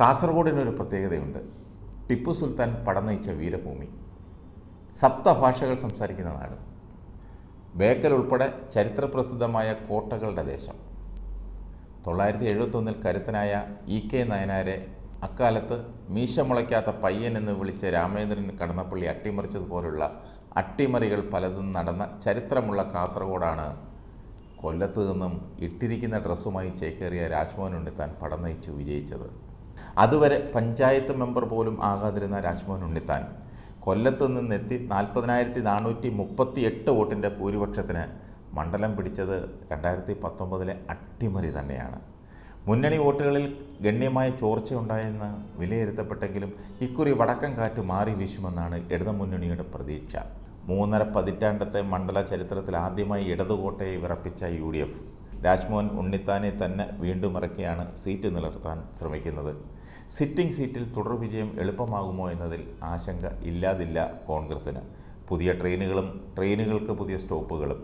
കാസർഗോഡിനൊരു പ്രത്യേകതയുണ്ട്. ടിപ്പു സുൽത്താൻ പടം നയിച്ച വീരഭൂമി സപ്തഭാഷകൾ സംസാരിക്കുന്ന നാട്. ബേക്കൽ ഉൾപ്പെടെ ചരിത്രപ്രസിദ്ധമായ കോട്ടകളുടെ ദേശം. തൊള്ളായിരത്തി എഴുപത്തൊന്നിൽ കരുത്തനായ ഇ കെ നയനാരെ അക്കാലത്ത് മീശ മുളയ്ക്കാത്ത പയ്യൻ എന്ന് വിളിച്ച രാമേന്ദ്രൻ കടന്നപ്പള്ളി അട്ടിമറിച്ചതുപോലുള്ള അട്ടിമറികൾ പലതും നടന്ന ചരിത്രമുള്ള കാസർഗോഡാണ്. കൊല്ലത്തു നിന്നും ഇട്ടിരിക്കുന്ന ഡ്രസ്സുമായി ചേക്കേറിയ രാജ്മോഹൻ ഉണ്ണിത്താൻ പടം നയിച്ച് വിജയിച്ചത്. അതുവരെ പഞ്ചായത്ത് മെമ്പർ പോലും ആകാതിരുന്ന രാജ്മോഹൻ ഉണ്ണിത്താൻ. കൊല്ലത്ത് നിന്നെത്തി നാൽപ്പതിനായിരത്തി നാനൂറ്റി മുപ്പത്തി എട്ട് വോട്ടിന്റെ ഭൂരിപക്ഷത്തിന് മണ്ഡലം പിടിച്ചത് രണ്ടായിരത്തി പത്തൊമ്പതിലെ അട്ടിമറി തന്നെയാണ്. മുന്നണി വോട്ടുകളിൽ ഗണ്യമായ ചോർച്ചയുണ്ടായെന്ന് വിലയിരുത്തപ്പെട്ടെങ്കിലും ഇക്കുറി വടക്കം കാറ്റ് മാറി വീശുമെന്നാണ് ഇടതുമുന്നണിയുടെ പ്രതീക്ഷ. മൂന്നര പതിറ്റാണ്ടത്തെ മണ്ഡല ചരിത്രത്തിൽ ആദ്യമായി ഇടതുകോട്ടയെ വിറപ്പിച്ച യു രാജ്മോഹൻ ഉണ്ണിത്താനെ തന്നെ വീണ്ടും ഇറക്കിയാണ് സീറ്റ് നിലനിർത്താൻ ശ്രമിക്കുന്നത്. സിറ്റിംഗ് സീറ്റിൽ തുടർ വിജയം എളുപ്പമാകുമോ എന്നതിൽ ആശങ്ക ഇല്ലാതില്ല കോൺഗ്രസിന് പുതിയ ട്രെയിനുകളും ട്രെയിനുകൾക്ക് പുതിയ സ്റ്റോപ്പുകളും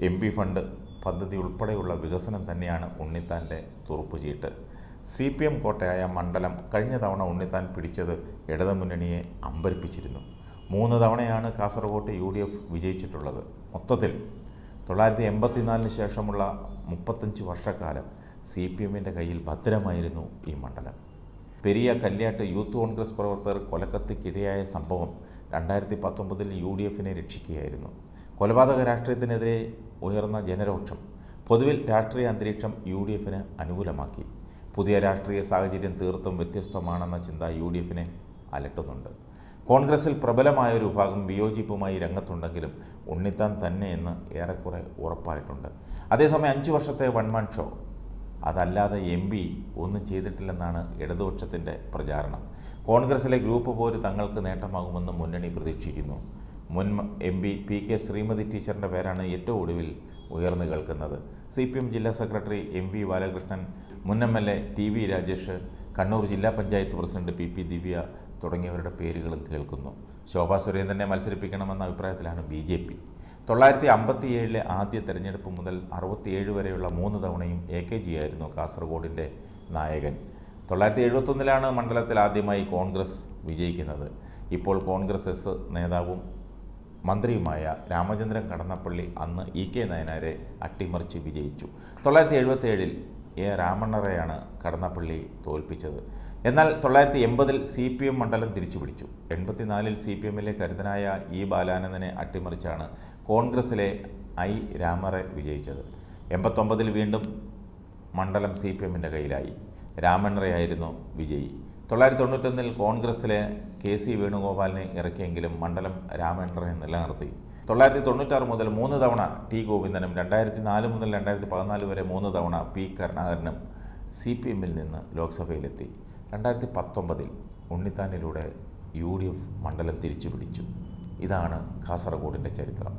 എം പി ഫണ്ട് പദ്ധതി ഉൾപ്പെടെയുള്ള വികസനം തന്നെയാണ് ഉണ്ണിത്താന്റെ തുറപ്പുചീട്ട്. സി പി എം കോട്ടയായ മണ്ഡലം കഴിഞ്ഞ തവണ ഉണ്ണിത്താൻ പിടിച്ചത് ഇടതുമുന്നണിയെ അമ്പരിപ്പിച്ചിരുന്നു. മൂന്ന് തവണയാണ് കാസർഗോട്ട് യു ഡി എഫ് വിജയിച്ചിട്ടുള്ളത്. മൊത്തത്തിൽ തൊള്ളായിരത്തി എൺപത്തിനാലിന് ശേഷമുള്ള മുപ്പത്തഞ്ച് വർഷക്കാലം സി പി എമ്മിന്റെ കയ്യിൽ ഭദ്രമായിരുന്നു ഈ മണ്ഡലം. പെരിയ കല്യാട്ട് യൂത്ത് കോൺഗ്രസ് പ്രവർത്തകർ കൊലക്കത്തിക്കിരയായ സംഭവം രണ്ടായിരത്തി പത്തൊമ്പതിൽ യു ഡി എഫിനെ രക്ഷിക്കുകയായിരുന്നു. കൊലപാതക രാഷ്ട്രീയത്തിനെതിരെ ഉയർന്ന ജനരോക്ഷം പൊതുവിൽ രാഷ്ട്രീയ അന്തരീക്ഷം യു ഡി എഫിന് അനുകൂലമാക്കി. പുതിയ രാഷ്ട്രീയ സാഹചര്യം തീർത്തും വ്യത്യസ്തമാണെന്ന ചിന്ത യു ഡി എഫിനെ അലട്ടുന്നുണ്ട്. കോൺഗ്രസിൽ പ്രബലമായ ഒരു വിഭാഗം വിയോജിപ്പുമായി രംഗത്തുണ്ടെങ്കിലും ഉണ്ണിത്താൻ തന്നെ എന്ന് ഏറെക്കുറെ ഉറപ്പായിട്ടുണ്ട്. അതേസമയം അഞ്ച് വർഷത്തെ വൺമാൻ ഷോ. അതല്ലാതെ എം പി ഒന്നും ചെയ്തിട്ടില്ലെന്നാണ് ഇടതുപക്ഷത്തിന്റെ പ്രചാരണം. കോൺഗ്രസിലെ ഗ്രൂപ്പ് പോര് തങ്ങൾക്ക് നേട്ടമാകുമെന്ന് മുന്നണി പ്രതീക്ഷിക്കുന്നു. മുൻ M P P K Sreemathi ടീച്ചറിന്റെ പേരാണ് ഏറ്റവും ഒടുവിൽ ഉയർന്നു കേൾക്കുന്നത്. സി പി എം ജില്ലാ സെക്രട്ടറി എം വി ബാലകൃഷ്ണൻ മുൻ M L A T V Rajesh Kannur ജില്ലാ panchayat president P P Divya തുടങ്ങിയവരുടെ പേരുകളും കേൾക്കുന്നു. ശോഭാ സുരേന്ദ്രനെ മത്സരിപ്പിക്കണമെന്ന അഭിപ്രായത്തിലാണ് ബി ജെ പി. തൊള്ളായിരത്തി അമ്പത്തി ഏഴിലെ ആദ്യ തെരഞ്ഞെടുപ്പ് മുതൽ അറുപത്തിയേഴ് വരെയുള്ള മൂന്ന് തവണയും എ കെ ജി ആയിരുന്നു കാസർഗോഡിന്റെ നായകൻ. തൊള്ളായിരത്തി എഴുപത്തൊന്നിലാണ് മണ്ഡലത്തിൽ ആദ്യമായി കോൺഗ്രസ് വിജയിക്കുന്നത്. ഇപ്പോൾ കോൺഗ്രസ് എസ് നേതാവും മന്ത്രിയുമായ രാമചന്ദ്രൻ കടന്നപ്പള്ളി അന്ന് ഇ കെ നയനാരെ അട്ടിമറിച്ച് വിജയിച്ചു. തൊള്ളായിരത്തി എഴുപത്തേഴിൽ എ രാമണ്ണറയാണ് കടന്നപ്പള്ളി തോൽപ്പിച്ചത്. എന്നാൽ തൊള്ളായിരത്തി എൺപതിൽ സി പി എം മണ്ഡലം തിരിച്ചുപിടിച്ചു. എൺപത്തിനാലിൽ സി പി എമ്മിലെ കരുതനായ ഇ ബാലാനന്ദനെ അട്ടിമറിച്ചാണ് കോൺഗ്രസിലെ ഐ രാമറെ വിജയിച്ചത്. എൺപത്തൊമ്പതിൽ വീണ്ടും മണ്ഡലം സി പി എമ്മിന്റെ കയ്യിലായി. രാമണ്ണറയായിരുന്നു വിജയി. തൊള്ളായിരത്തി തൊണ്ണൂറ്റൊന്നിൽ കോൺഗ്രസിലെ കെ സി വേണുഗോപാലിനെ ഇറക്കിയെങ്കിലും മണ്ഡലം രാമണ്ണറെ നിലനിർത്തി. തൊള്ളായിരത്തി തൊണ്ണൂറ്റാറ് മുതൽ മൂന്ന് തവണ ടി ഗോവിന്ദനും രണ്ടായിരത്തി നാല് മുതൽ രണ്ടായിരത്തി പതിനാല് വരെ മൂന്ന് തവണ പി കരുണാകരനും സി പി എമ്മിൽ നിന്ന് ലോക്സഭയിലെത്തി. രണ്ടായിരത്തി പത്തൊമ്പതിൽ ഉണ്ണിത്താനിലൂടെ യു ഡി എഫ് മണ്ഡലം തിരിച്ചു പിടിച്ചു ഇതാണ് കാസർഗോഡിന്റെ ചരിത്രം.